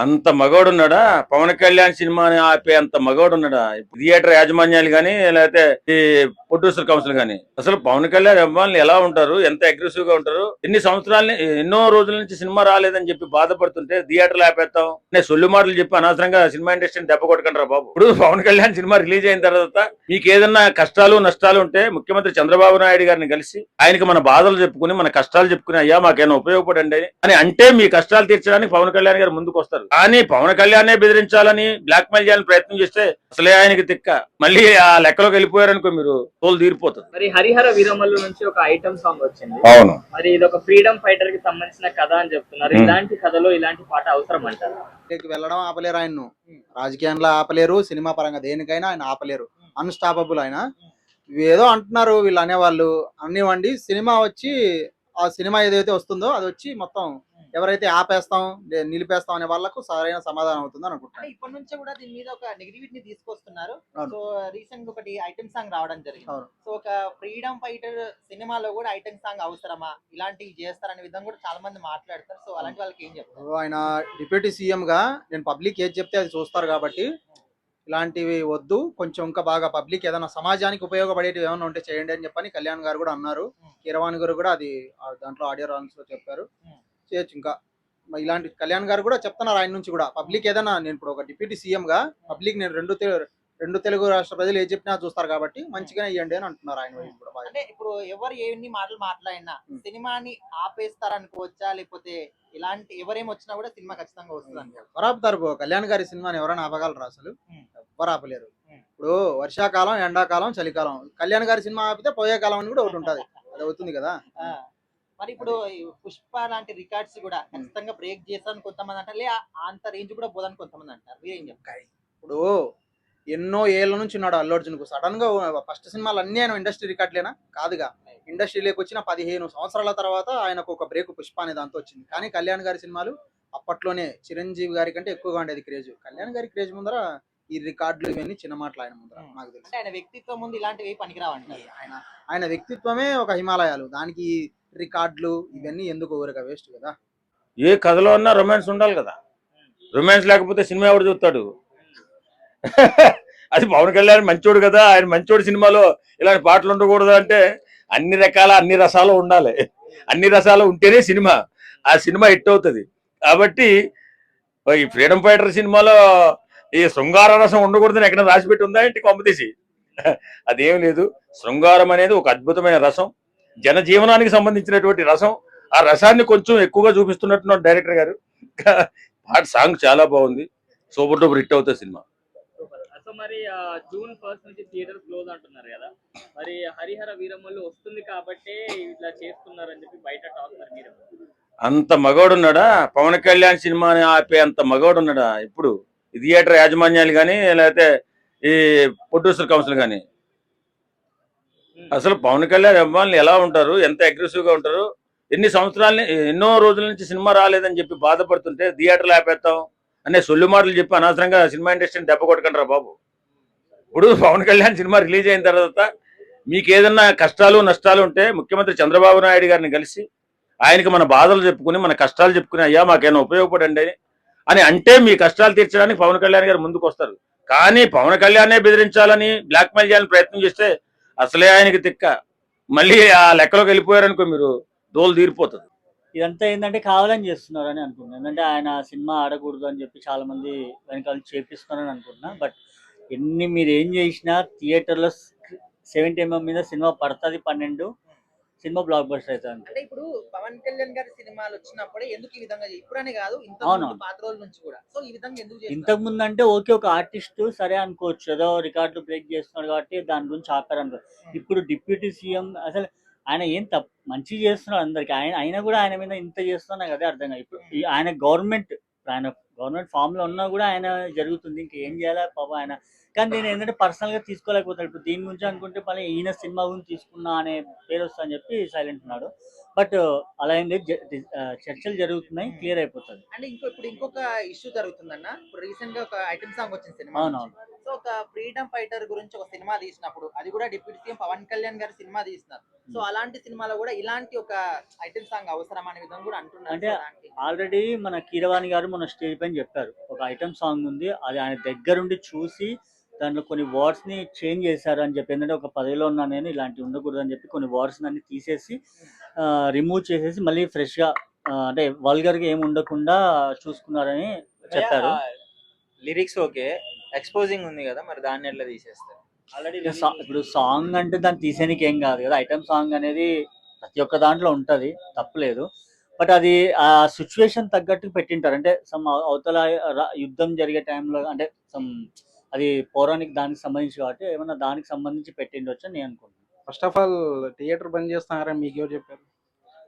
అంత మగోడున్నాడా? పవన్ కళ్యాణ్ సినిమాని ఆపే అంత మగోడున్నాడా? థియేటర్ యాజమాన్యాలు కానీ లేకపోతే ఈ ప్రొడ్యూసర్ కౌన్సిల్ కానీ అసలు పవన్ కళ్యాణ్ అభిమానులు ఎలా ఉంటారు? ఎంత అగ్రెసివ్గా ఉంటారు? ఎన్ని సంవత్సరాలని ఎన్నో రోజుల నుంచి సినిమా రాలేదని చెప్పి బాధపడుతుంటే థియేటర్లు ఆపేస్తాం. నేను సొల్లు మాటలు చెప్పి అనవసరంగా సినిమా ఇండస్ట్రీని దెబ్బ కొట్టకండి రా బాబు. ఇప్పుడు పవన్ కళ్యాణ్ సినిమా రిలీజ్ అయిన తర్వాత మీకు ఏదన్నా కష్టాలు నష్టాలు ఉంటే ముఖ్యమంత్రి చంద్రబాబు నాయుడు గారిని కలిసి ఆయనకి మన బాధలు చెప్పుకుని మన కష్టాలు చెప్పుకుని అయ్యా మాకేమైనా ఉపయోగపడండి అని. అంటే మీ కష్టాలు తీర్చడానికి పవన్ కళ్యాణ్ గారు ముందుకు వస్తారు కానీ పవన్ కళ్యాణ్ బెదిరించాలని బ్లాక్ మెయిల్ చేయాలని ప్రయత్నం చేస్తే అసలే ఆయనకి తిక్క. మళ్ళీ ఆ లెక్కలోకి వెళ్ళిపోయారనుకో మీరు తోలు తీరిపోతుంది. మరి హరిహర వీరమల్లు నుంచి ఒక ఐటమ్ సాంగ్ వచ్చింది. అవును. మరి ఇది ఒక ఫ్రీడమ్ ఫైటర్కి సంబంధించిన కథ అని చెప్తున్నారు. ఇలాంటి కథలో ఇలాంటి పాట అవసరం అంటారు? వెళ్ళడం ఆపలేరు ఆయన్ను. రాజకీయంలో ఆపలేరు సినిమా పరంగా దేనికైనా ఆయన ఆపలేరు. అన్స్టాపబుల్ ఆయన. ఏదో అంటున్నారు వీళ్ళు అనేవాళ్ళు. అనివ్వండి సినిమా వచ్చి ఆ సినిమా ఏదైతే వస్తుందో అది వచ్చి మొత్తం ఎవరైతే ఆపేస్తాం నిలిపేస్తాం అనే వాళ్ళకు సరైన సమాధానం అవుతుంది అనుకుంటున్నాను. ఇప్పటి నుంచే కూడా దీని మీద ఒక నెగిటివిటీ తీసుకొస్తున్నారు. సో రీసెంట్ ఒకటి ఐటమ్ సాంగ్ రావడం జరిగింది. సో ఒక ఫ్రీడమ్ ఫైటర్ సినిమాలో కూడా ఐటమ్ సాంగ్ అవసరమా? ఇలాంటివి చేస్తారనే విధంగా కూడా చాలా మంది మాట్లాడతారు. సో అలాంటి వాళ్ళకి ఏం చెప్తారు? ఆయన డిప్యూటీ సీఎం గా నేను పబ్లిక్ ఏది చెప్తే అది చూస్తారు కాబట్టి ఇలాంటివి వద్దు. కొంచెం ఇంకా బాగా పబ్లిక్ ఏదైనా సమాజానికి ఉపయోగపడేటివి ఏమైనా ఉంటే చేయండి అని చెప్పని కళ్యాణ్ గారు కూడా అన్నారు. కీరవాణి గారు కూడా అది దాంట్లో ఆడియో రాన్స్లో చెప్పారు. చేయొచ్చు ఇంకా ఇలాంటి కళ్యాణ్ గారు కూడా చెప్తున్నారు ఆయన నుంచి కూడా పబ్లిక్ ఏదైనా నేను ఇప్పుడు ఒక డిప్యూటీ సీఎం గా పబ్లిక్ నేను రెండు రెండు తెలుగు రాష్ట్ర ప్రజలు ఏ చెప్పినా చూస్తారు కాబట్టి మంచిగానే ఇవ్వండి అని అంటున్నారు ఆయన కూడా. అంటే ఇప్పుడు ఎవరు ఎన్ని మాటలు మాట్లాడినా. సినిమాని ఆపేస్తారనుకోవచ్చా లేకపోతే ఇలాంటి ఎవరేం వచ్చినా కూడా సినిమా ఖచ్చితంగా వస్తుంది ఎవరు ఆపుతారు? కళ్యాణ్ గారి సినిమాని ఎవరైనా ఆపగలరా అసలు. ఎవరు ఆపలేరు. ఇప్పుడు వర్షాకాలం ఎండాకాలం చలికాలం కళ్యాణ్ గారి సినిమా ఆపితే పోయే కాలం అని కూడా ఒకటి ఉంటది అది అవుతుంది కదా. మరి ఇప్పుడు పుష్ప లాంటి రికార్డ్స్ కూడా ఖచ్చితంగా బ్రేక్ చేస్తారని కొంతమంది అంటారు. లే అంత రేంజ్ కూడా పోదని కొంతమంది అంటారు. మీరేం చెప్తారు? ఇప్పుడు ఎన్నో ఏళ్ళ నుంచి ఉన్నాడు అల్లు అర్జున్కు. సడన్గా ఫస్ట్ సినిమాలు అన్ని ఆయన ఇండస్ట్రీ రికార్డులేనా కాదుగా. ఇండస్ట్రీలోకి వచ్చిన పదిహేను సంవత్సరాల తర్వాత ఆయనకు ఒక బ్రేక్ పుష్ప అనే దాంతో వచ్చింది. కానీ కళ్యాణ్ గారి సినిమాలు అప్పట్లోనే చిరంజీవి గారి కంటే ఎక్కువగా ఉండేది క్రేజ్ కళ్యాణ్ గారి క్రేజ్ ముందర ఈ రికార్డులు ఇవన్నీ చిన్న మాటలు ఆయన ముందర నాకు తెలుసు. ఆయన వ్యక్తిత్వం ముందు ఇలాంటివి పనికిరావంటారు? ఆయన ఆయన వ్యక్తిత్వమే ఒక హిమాలయాలు. దానికి రికార్డులు ఇవన్నీ ఎందుకు ఊరక వేస్ట్ కదా? ఏ కథలో ఉన్నా రొమాన్స్ ఉండాలి కదా. రొమాన్స్ లేకపోతే సినిమా ఎవడు చూస్తాడు? అది పవన్ కళ్యాణ్ మంచోడు కదా ఆయన మంచోడు సినిమాలో ఇలాంటి పాటలు ఉండకూడదు అంటే అన్ని రకాల అన్ని రసాలు ఉండాలి. అన్ని రసాలు ఉంటేనే సినిమా. ఆ సినిమా హిట్ అవుతుంది. కాబట్టి ఈ ఫ్రీడమ్ ఫైటర్ సినిమాలో ఈ శృంగార రసం ఉండకూడదని ఎక్కడ రాసిపెట్టి ఉందా ఏంటి కొంపతీసి అదేం లేదు. శృంగారం అనేది ఒక అద్భుతమైన రసం. జనజీవనానికి సంబంధించినటువంటి రసం ఆ రసాన్ని కొంచెం ఎక్కువగా చూపిస్తున్నట్టున్నారు డైరెక్టర్ గారు. పాట సాంగ్ చాలా బాగుంది. సూపర్ డూపర్ హిట్ అవుతుంది సినిమా. మరి జూన్ ఫస్ట్ నుంచి థియేటర్ క్లోజ్ అంటున్నారు కదా. మరి హరిహర వస్తుంది కాబట్టే ఇట్లా చేస్తున్నారు అని చెప్పి బయట టాక్ మరి మీరు. అంత మగోడున్నాడా? పవన్ కళ్యాణ్ సినిమాని ఆపే అంత మగోడున్నాడా? ఇప్పుడు ఈ థియేటర్ యాజమాన్యాలు కానీ లేకపోతే ఈ ప్రొడ్యూసర్ కౌన్సిల్ కానీ అసలు పవన్ కళ్యాణ్ అభిమానులు ఎలా ఉంటారు? ఎంత అగ్రెసివ్గా ఉంటారు? ఎన్ని సంవత్సరాలని ఎన్నో రోజుల నుంచి సినిమా రాలేదని చెప్పి బాధపడుతుంటే థియేటర్లు ఆపేస్తాం అనే సొల్లు మాటలు చెప్పి అనవసరంగా సినిమా ఇండస్ట్రీని దెబ్బ కొట్టకండి బాబు. ఇప్పుడు పవన్ కళ్యాణ్ సినిమా రిలీజ్ అయిన తర్వాత మీకు ఏదన్నా కష్టాలు నష్టాలు ఉంటే ముఖ్యమంత్రి చంద్రబాబు నాయుడు గారిని కలిసి ఆయనకి మన బాధలు చెప్పుకుని మన కష్టాలు చెప్పుకుని అయ్యా మాకేమైనా ఉపయోగపడండి అని అంటే మీ కష్టాలు తీర్చడానికి పవన్ కళ్యాణ్ గారు ముందుకు వస్తారు కానీ పవన్ కళ్యాణ్నే బెదిరించాలని బ్లాక్మెయిల్ చేయాలని ప్రయత్నం చేస్తే అసలే ఆయనకి తిక్క. మళ్ళీ ఆ లెక్కలోకి వెళ్ళిపోయారనుకో మీరు దోలు తీరిపోతుంది. ఇదంతా ఏంటంటే కావాలని చేస్తున్నారు అని అనుకుంటున్నాను ఎందుకంటే ఆయన సినిమా ఆడకూడదు అని చెప్పి చాలా మంది వెనకాల చేపిస్తున్నారని అనుకుంటున్నా. బట్ ఎన్ని మీరు ఏం చేసినా థియేటర్లో సెవెంటీ ఎంఎం మీద సినిమా పడుతుంది పన్నెండు. సినిమా బ్లాక్ బస్టర్ అవుతుంది అంటే ఇప్పుడు పవన్ కళ్యాణ్ గారి సినిమాలు వచ్చినప్పుడే ఎందుకు ఈ విధంగా ఇప్పుడనే కాదు ఇంత అవును. పాత రోజుల నుంచి కూడా. సో ఈ విధంగా ఎందుకు? ఇంతకు ముందు అంటే ఓకే ఒక ఆర్టిస్ట్ సరే అనుకోవచ్చు. ఏదో రికార్డులు బ్రేక్ చేస్తున్నాడు కాబట్టి దాని గురించి ఆపారు అనుకో. ఇప్పుడు డిప్యూటీ సీఎం అసలు ఆయన ఏం తప్పు మంచి చేస్తున్నాడు అందరికి. ఆయన అయినా కూడా ఆయన మీద ఇంత చేస్తున్నా అదే అర్థం కాదు. ఇప్పుడు ఆయన గవర్నమెంట్ ఆయన గవర్నమెంట్ ఫామ్లో ఉన్నా కూడా ఆయన జరుగుతుంది. ఇంకా ఏం చేయాలి? పాపం ఆయన కానీ నేను ఏంటంటే పర్సనల్గా తీసుకోలేకపోతాను. ఇప్పుడు దీని గురించి అనుకుంటే మళ్ళీ ఈయన సినిమా గురించి తీసుకున్నా అనే పేరు వస్తా అని చెప్పి సైలెంట్ ఉన్నాడు. బట్ అలా ఏం లేదు. చర్చలు జరుగుతున్నాయి క్లియర్ అయిపోతుంది. అంటే ఇంకో ఇప్పుడు ఇంకొక ఇష్యూ జరుగుతుందన్న. ఇప్పుడు రీసెంట్గా ఒక ఐటమ్ సాంగ్ వచ్చింది సినిమా అవునవును. సో ఒక ఫ్రీడమ్ ఫైటర్ గురించి ఒక సినిమా తీసినప్పుడు అది కూడా డిప్యూటీ సీఎం పవన్ కళ్యాణ్ గారి సినిమా తీసినారు. సో అలాంటి సినిమాలో కూడా ఇలాంటి ఒక ఐటమ్ సాంగ్ అవసరం అనే విధంగా కూడా అంటున్నారు. అంటే ఆల్రెడీ మన కీరవాణి గారు మన స్టేజ్ పైన చెప్పారు. ఒక ఐటమ్ సాంగ్ ఉంది అది ఆయన దగ్గరుండి చూసి దాంట్లో కొన్ని వర్డ్స్ని చేంజ్ చేశారు అని చెప్పి ఎందుకంటే ఒక పదవిలో ఉన్నా నేను ఇలాంటివి ఉండకూడదు అని చెప్పి కొన్ని వర్డ్స్ అన్ని తీసేసి రిమూవ్ చేసేసి మళ్ళీ ఫ్రెష్గా ఆ, అంటే వల్గర్గా ఏమి ఉండకుండా చూసుకున్నారని చెప్పారు. లిరిక్స్ ఓకే ఎక్స్పోజింగ్ ఉంది కదా మరి దాన్ని ఎట్లా తీసేస్తారు? ఆల్రెడీ ఇప్పుడు సాంగ్ అంటే దాన్ని తీసేనికి ఏం కాదు కదా ఐటమ్ సాంగ్ అనేది ప్రతి ఒక్క దాంట్లో ఉంటది తప్పలేదు. బట్ అది ఆ సిచ్యువేషన్ తగ్గట్టు పెట్టింటారు. అంటే సమ్ అవతల యుద్ధం జరిగే టైంలో అంటే సమ్ అది పౌరాణిక దానికి సంబంధించి కాబట్టి ఏమన్నా దానికి సంబంధించి పెట్టిండొచ్చు అని నేను అనుకుంటున్నాను ఫస్ట్ ఆఫ్ ఆల్ థియేటర్ బంద్ చేస్తున్నారని మీకు ఎవరు చెప్పారు?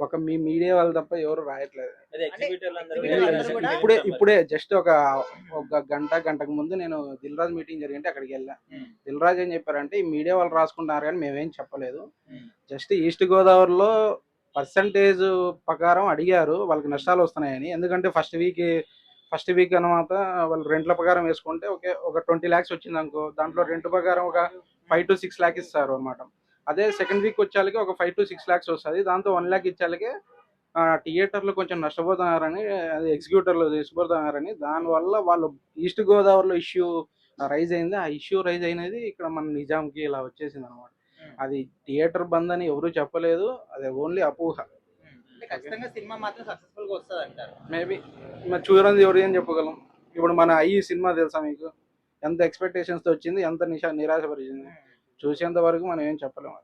ఒక మీ మీడియా వాళ్ళు తప్ప ఎవరు రాయట్లేదు. ఇప్పుడే ఇప్పుడే జస్ట్ ఒక ఒక గంట గంటకు ముందు నేను దిల్ రాజ్ మీటింగ్ జరిగింటే అక్కడికి వెళ్ళా. Hmm. దిల్ రాజ్ ఏం చెప్పారంటే ఈ మీడియా వాళ్ళు రాసుకుంటున్నారు కానీ మేమేం చెప్పలేదు. జస్ట్ ఈస్ట్ గోదావరిలో పర్సంటేజ్ ప్రకారం అడిగారు వాళ్ళకి నష్టాలు వస్తున్నాయని. ఎందుకంటే ఫస్ట్ వీక్ ఫస్ట్ వీక్ అనమాట వాళ్ళు రెంట్ల ప్రకారం వేసుకుంటే ఓకే ఒక ట్వంటీ ల్యాక్స్ వచ్చింది అనుకో దాంట్లో రెంట్ ప్రకారం ఒక ఫైవ్ టు సిక్స్ ల్యాక్ ఇస్తారు అనమాట అదే సెకండ్ వీక్ వచ్చేళ్ళకి ఒక ఫైవ్ టు సిక్స్ ల్యాక్స్ వస్తుంది. దాంతో వన్ ల్యాక్ ఇచ్చేళ్ళకి థియేటర్లు కొంచెం నష్టపోతున్నారని అది ఎగ్జిక్యూటర్లు తీసుకుపోతున్నారని దానివల్ల వాళ్ళు ఈస్ట్ గోదావరిలో ఇష్యూ రైజ్ అయింది. ఆ ఇష్యూ రైజ్ అయినది ఇక్కడ మన నిజాంకి ఇలా వచ్చేసింది అనమాట అది థియేటర్ బంద్ అని ఎవరు చెప్పలేదు. అది ఓన్లీ అపోహ. ఖచ్చితంగా సినిమా మాత్రం సక్సెస్ఫుల్గా వస్తుంది అంటారు మేబీ మరి చూడండి ఎవరు ఏం చెప్పగలం. ఇప్పుడు మన ఐ సినిమా తెలుసా మీకు? ఎంత ఎక్స్పెక్టేషన్స్తో వచ్చింది ఎంత నిశా నిరాశపరిచింది? చూసేంత వరకు మనం ఏం చెప్పలేము